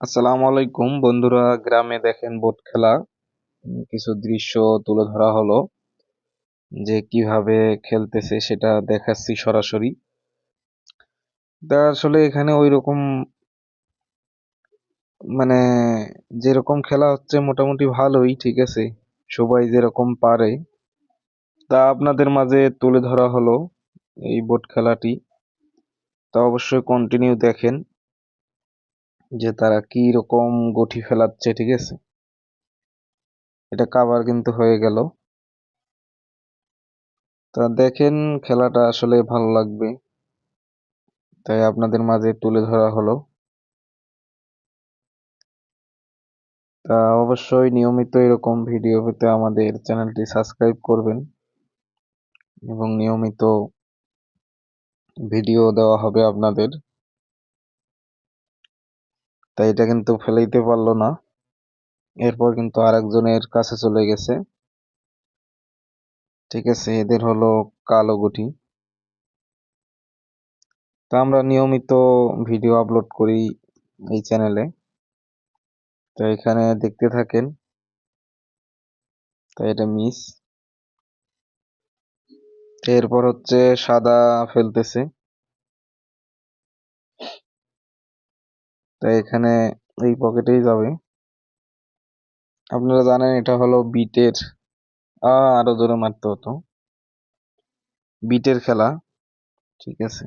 আসসালামু আলাইকুম বন্ধুরা, গ্রামে দেখেন বোট খেলা। কিছু দৃশ্য তুলে ধরা হলো যে কীভাবে খেলতেছে সেটা দেখাচ্ছি সরাসরি। তা আসলে এখানে ওই রকম মানে যেরকম খেলা হচ্ছে মোটামুটি ভালোই, ঠিক আছে? সবাই যেরকম পারে। তা আপনাদের মাঝে তুলে ধরা হলো এই বোট খেলাটি। তা অবশ্যই কন্টিনিউ দেখেন। যে তারা কি রকম গঠি ফেলাচ্ছে, ঠিক আছে? এটা কাভার কিন্তু হয়ে গেল। তা দেখেন খেলাটা আসলে ভালো লাগবে। তাই আপনাদের মাঝে তুলে ধরা হলো। তা অবশ্যই নিয়মিত এরকম ভিডিও পেতে আমাদের চ্যানেলটি সাবস্ক্রাইব করবেন। এবং নিয়মিত ভিডিও দেওয়া হবে আপনাদের। তাই এটা কিন্তু ফেলাইতে পারল না। এরপর কিন্তু আরেকজনের কাছে চলে গেছে। ঠিক আছে, এদের হলো কালো গুটি। তা আমরা নিয়মিত ভিডিও আপলোড করি এই চ্যানেলে। তো এখানে দেখতে থাকেন। তাই এটা মিস। এরপর হচ্ছে সাদা ফেলতেছে। তাই এখানে এই পকেটেই যাবে। আপনারা জানেন এটা হলো বিটের আরও জোরে মারতে হতো। বিটের খেলা, ঠিক আছে।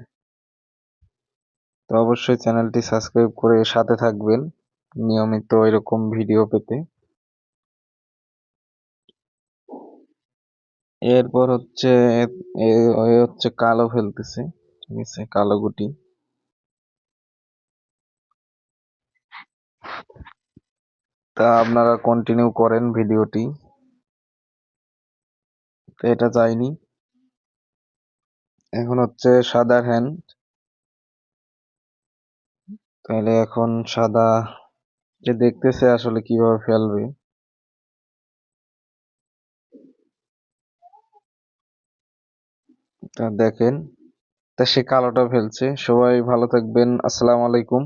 তো অবশ্যই চ্যানেলটি সাবস্ক্রাইব করে সাথে থাকবেন নিয়মিত এরকম ভিডিও পেতে। এরপর হচ্ছে, এ হচ্ছে কালো ফেলতেছে ঠিক আছে, কালো গুটি। তা আপনারা কন্টিনিউ করেন ভিডিওটি। তো এটা যায়নি এখন হচ্ছে সাদা হ্যান্ড তাহলে এখন সাদা যে দেখতেছে আসলে কীভাবে ফেলবে। তা দেখেন। তা সে কালোটা ফেলছে। সবাই ভালো থাকবেন। আসসালামু আলাইকুম।